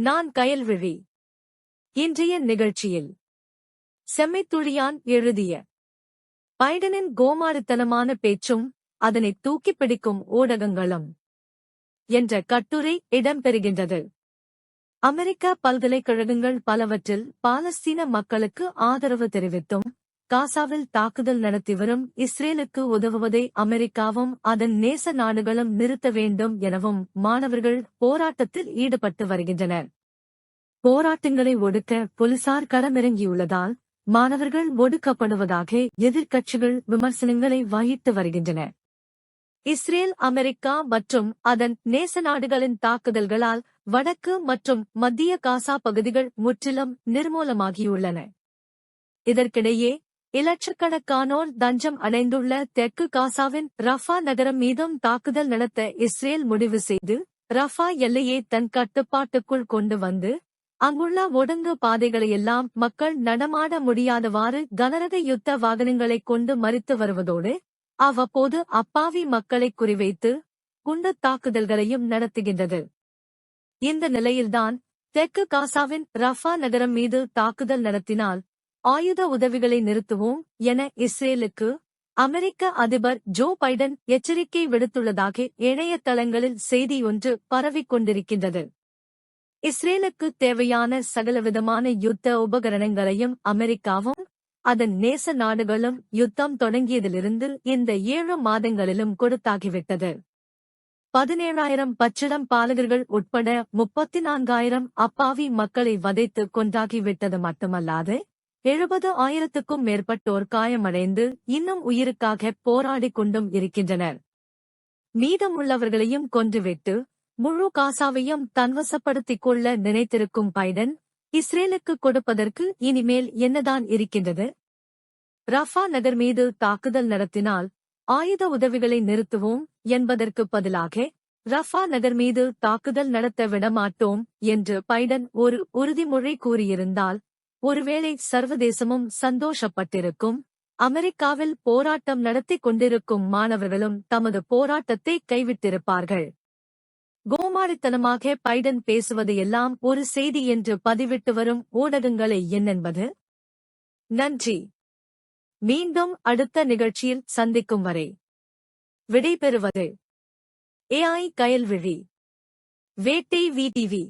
நான் கயல்விழி இன்றைய நிகழ்ச்சியில் செம்மைத்துழியான் எழுதிய பைடனின் கோமாரித்தனமான பேச்சும் அதனை தூக்கிப் பிடிக்கும் ஊடகங்களும் என்ற கட்டுரை இடம்பெறுகின்றது. அமெரிக்க பல்கலைக்கழகங்கள் பலவற்றில் பாலஸ்தீன மக்களுக்கு ஆதரவு தெரிவித்தும் காசாவில் தாக்குதல் நடத்தி வரும் இஸ்ரேலுக்கு உதவுவதை அமெரிக்காவும் அதன் நேச நாடுகளும் நிறுத்த வேண்டும் எனவும் மாணவர்கள் போராட்டத்தில் ஈடுபட்டு வருகின்றனர். போராட்டங்களை ஒடுக்க போலீசார் களமிறங்கியுள்ளதால் மாணவர்கள் ஒடுக்கப்படுவதாக எதிர்க்கட்சிகள் விமர்சனங்களை வகித்து வருகின்றன. இஸ்ரேல் அமெரிக்கா மற்றும் அதன் நேச நாடுகளின் தாக்குதல்களால் வடக்கு மற்றும் மத்திய காசா பகுதிகள் முற்றிலும் நிர்மூலமாகியுள்ளன. இதற்கிடையே இலட்சக்கணக்கானோர் தஞ்சம் அடைந்துள்ள தெற்கு காசாவின் ரஃபா நகரம் மீதும் தாக்குதல் நடத்த இஸ்ரேல் முடிவு செய்து ரஃபா எல்லையை தன் கட்டுப்பாட்டுக்குள் கொண்டு வந்து அங்குள்ள ஒடுங்கு பாதைகளையெல்லாம் மக்கள் நடமாட முடியாதவாறு கனரக யுத்த வாகனங்களைக் கொண்டு மறித்து வருவதோடு அவ்வப்போது அப்பாவி மக்களை குறிவைத்து குண்டுத் தாக்குதல்களையும் நடத்துகின்றது. இந்த நிலையில்தான் தெற்கு காசாவின் ரஃபா நகரம் மீது தாக்குதல் நடத்தினால் ஆயுத உதவிகளை நிறுத்துவோம் என இஸ்ரேலுக்கு அமெரிக்க அதிபர் ஜோ பைடன் எச்சரிக்கை விடுத்துள்ளதாக இணையதளங்களில் செய்தியொன்று பரவிக் கொண்டிருக்கின்றது இஸ்ரேலுக்கு தேவையான சகலவிதமான யுத்த உபகரணங்களையும் அமெரிக்காவும் அதன் நேச நாடுகளும் யுத்தம் தொடங்கியதிலிருந்து இந்த ஏழு மாதங்களிலும் கொடுத்தாகிவிட்டது. பதினேழாயிரம் பச்சிடம் பாலகர்கள் உட்பட முப்பத்தி நான்காயிரம் அப்பாவி மக்களை வதைத்து கொண்டாகிவிட்டது மட்டுமல்லாது எழுபது ஆயிரத்துக்கும் மேற்பட்டோர் காயமடைந்து இன்னும் உயிருக்காக போராடிக் கொண்டும் இருக்கின்றனர். மீதமுள்ளவர்களையும் கொன்றுவிட்டு முழு காசாவையும் தன்வசப்படுத்திக் கொள்ள நினைத்திருக்கும் பைடன் இஸ்ரேலுக்கு கொடுப்பதற்கு இனிமேல் என்னதான் இருக்கின்றது? ரஃபா நகர் மீது தாக்குதல் நடத்தினால் ஆயுத உதவிகளை நிறுத்துவோம் என்பதற்கு பதிலாக ரஃபா நகர் மீது தாக்குதல் நடத்த விடமாட்டோம் என்று பைடன் ஒரு உறுதிமொழி கூறியிருந்தால் ஒருவேளை சர்வதேசமும் சந்தோஷப்பட்டிருக்கும். அமெரிக்காவில் போராட்டம் நடத்திக் கொண்டிருக்கும் மாணவர்களும் தமது போராட்டத்தை கைவிட்டிருப்பார்கள். கோமாளித்தனமாக பைடன் பேசுவதையெல்லாம் ஒரு செய்தி என்று பதிவிட்டு வரும் ஊடகங்களை என்னென்பது நன்றி. மீண்டும் அடுத்த நிகழ்ச்சியில் சந்திக்கும் வரை விடைபெறுவது ஏஐ கயல்விழி வேட்டை விடிவி